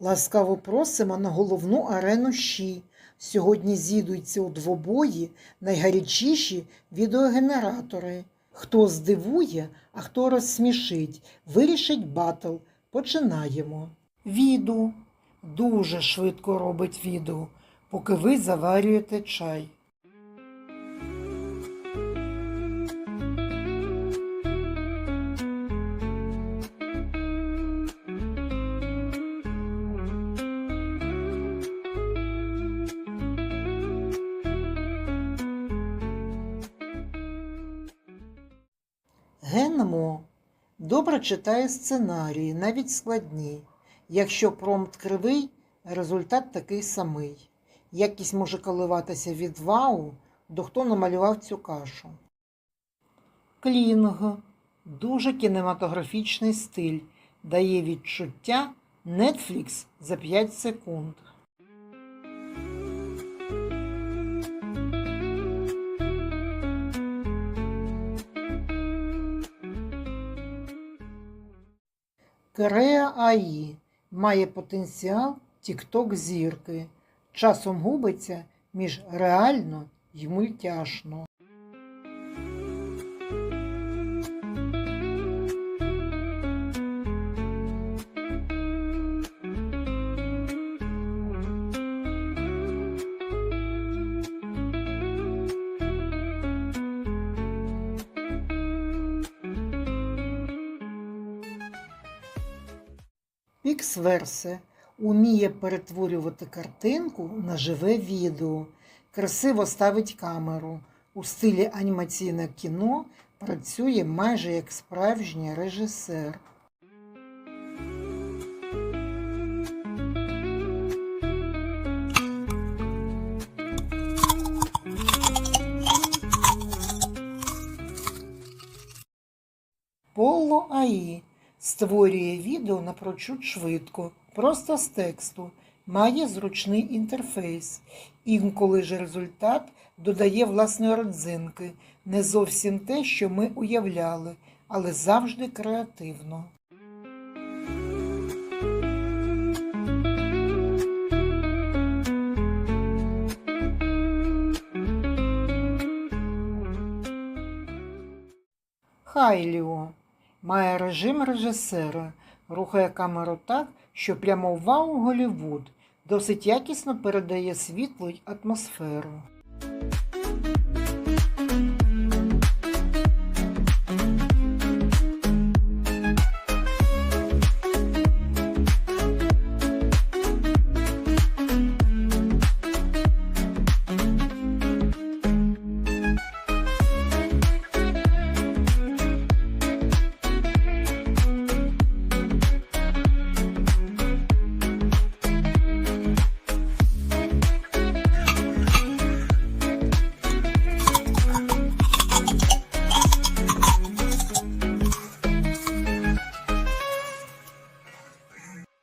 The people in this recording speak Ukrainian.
Ласкаво просимо на головну арену ЩІ. Сьогодні з'їдуться у двобої найгарячіші відеогенератори. Хто здивує, а хто розсмішить, вирішить батл. Починаємо. Віду дуже швидко робить відео, поки ви заварюєте чай. Генмо добре читає сценарії, навіть складні. Якщо промпт кривий, результат такий самий. Якість може коливатися від вау до хто намалював цю кашу. Клінг дуже кінематографічний стиль, дає відчуття Netflix за 5 секунд. Креа АІ має потенціал тікток зірки. Часом губиться між реально й мультяшно. Піксверсе уміє перетворювати картинку на живе відео, красиво ставить камеру. У стилі анімаційне кіно працює майже як справжній режисер. Поло АІ створює відео напрочуд швидко, просто з тексту, має зручний інтерфейс. Інколи ж результат додає власної родзинки, не зовсім те, що ми уявляли, але завжди креативно. Хайліо має режим режисера, рухає камеру так, що прямо вау Голівуд досить якісно передає світло й атмосферу.